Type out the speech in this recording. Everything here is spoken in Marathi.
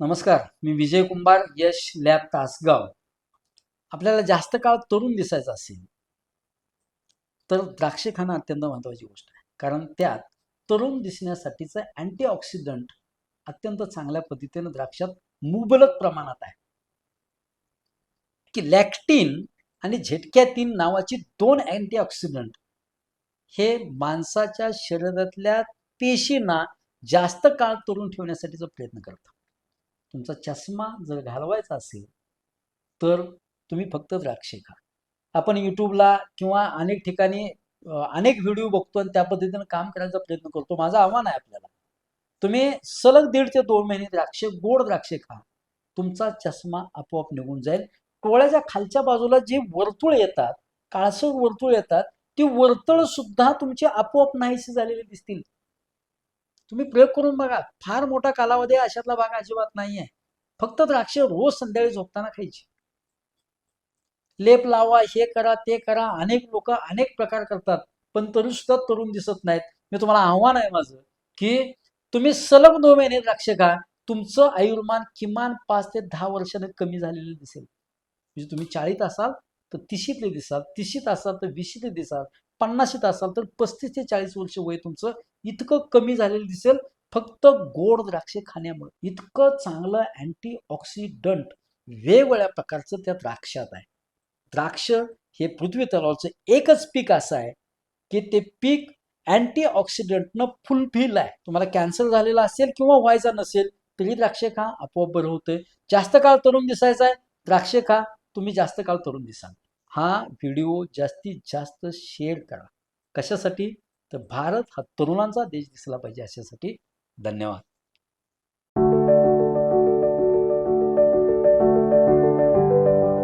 नमस्कार मी विजय कुंभार यश लॅब तासगाव. आपल्याला जास्त काळ तरुण दिसायचं असेल तर द्राक्षे खाणं अत्यंत महत्त्वाची गोष्ट आहे. कारण त्यात तरुण दिसण्यासाठीचं अँटीऑक्सिडंट अत्यंत चांगल्या पद्धतीनं द्राक्षात मुबलक प्रमाणात आहे. की लॅक्टिन आणि झेटक्यातीन नावाची दोन अँटीऑक्सिडंट हे माणसाच्या शरीरातल्या पेशींना जास्त काळ तरुण ठेवण्यासाठीचा प्रयत्न करतात. तुमचा चष्मा जर घालवायचा असेल तर तुम्ही फक्त द्राक्षे खा. आपण यूट्यूबला किंवा अनेक ठिकाणी अनेक व्हिडिओ बघतो आणि त्या पद्धतीनं काम करायचा प्रयत्न करतो. माझं आव्हान आहे आपल्याला. तुम्ही सलग दीड ते दोन महिने द्राक्षे गोड द्राक्षे खा. तुमचा चष्मा आपोआप निघून जाईल. टोळ्याच्या खालच्या बाजूला जे वर्तुळ येतात काळसर वर्तुळ येतात ती वर्तुळ सुद्धा तुमची आपोआप नाहीशी झालेली दिसतील. तुम्ही प्रयोग करून बघा. फार मोठा कालावधी अशातला भाग अजिबात नाहीये. फक्त द्राक्ष रोज संध्याकाळी झोपताना खायची. लेप लावा हे करा ते करा. अनेक लोक अनेक प्रकार करतात. पण तरी सुद्धा तरुण दिसत नाहीत. मी तुम्हाला आव्हान आहे माझं की तुम्ही सलग दोन महिने द्राक्ष खा. तुमचं आयुर्मान किमान पाच ते दहा वर्षाने कमी झालेलं दिसेल. म्हणजे तुम्ही चाळीत असाल तर तिशीतले दिसाल तिशीत असाल तर विशीतले दिसाल. पन्नाशीत असाल तर पस्तीस ते चाळीस वर्ष वय तुमचं इतकं कमी झालेलं दिसेल. फक्त गोड द्राक्षे खाण्यामुळे. इतकं चांगलं अँटी ऑक्सिडंट वेगवेगळ्या प्रकारचं त्या द्राक्षात आहे. द्राक्ष हे पृथ्वी तलावचं एकच पीक असं आहे की ते पीक अँटी ऑक्सिडंटनं फुलफिल आहे. तुम्हाला कॅन्सर झालेला असेल किंवा व्हायचा नसेल तरी द्राक्षे खा आपोआप बरं होतंय. जास्त काळ तरुण दिसायचा आहे द्राक्षे खा तुम्ही जास्त काळ तरुण दिसाल. हा व्हिडिओ जास्तीत जास्त शेअर करा. कशासाठी? तर भारत हा तरुणांचा देश दिसला पाहिजे अशासाठी. धन्यवाद.